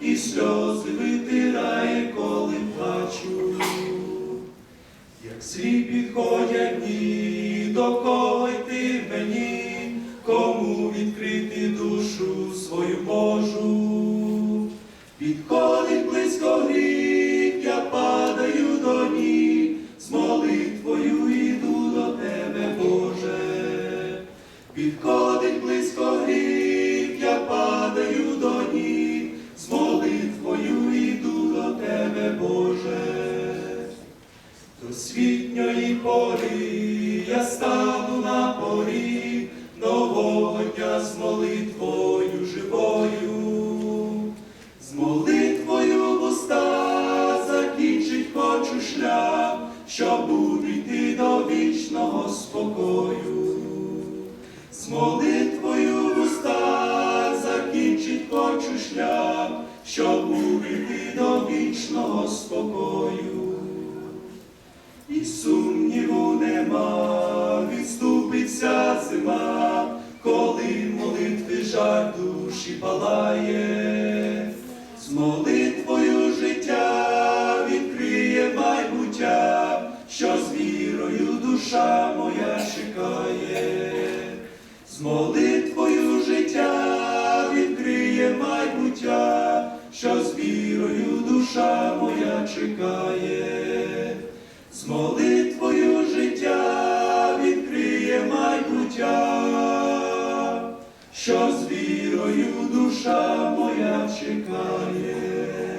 і сльози витирає, коли плачу. Як слід підходять дні, до кого йти мені, кому відкрити душу свою Божу. Підходить близько гріх, я падаю до ніг, з молитвою йду до тебе, Боже. Підходить близько гріх, світньої порі я стану на порі нового дня з молитвою живою, з молитвою в уста закінчить хочу шлях, щоб увійти до вічного спокою. З молитвою в закінчить хочу шлях, щоб увійти до вічного спокою. Сумніву нема, відступиться зима, коли молитви жаль душі палає, з молитвою життя відкриє майбуття, що з вірою душа моя чекає, з молитвою життя відкриє майбуття, що з вірою душа моя чекає. З що з вірою душа моя чекає.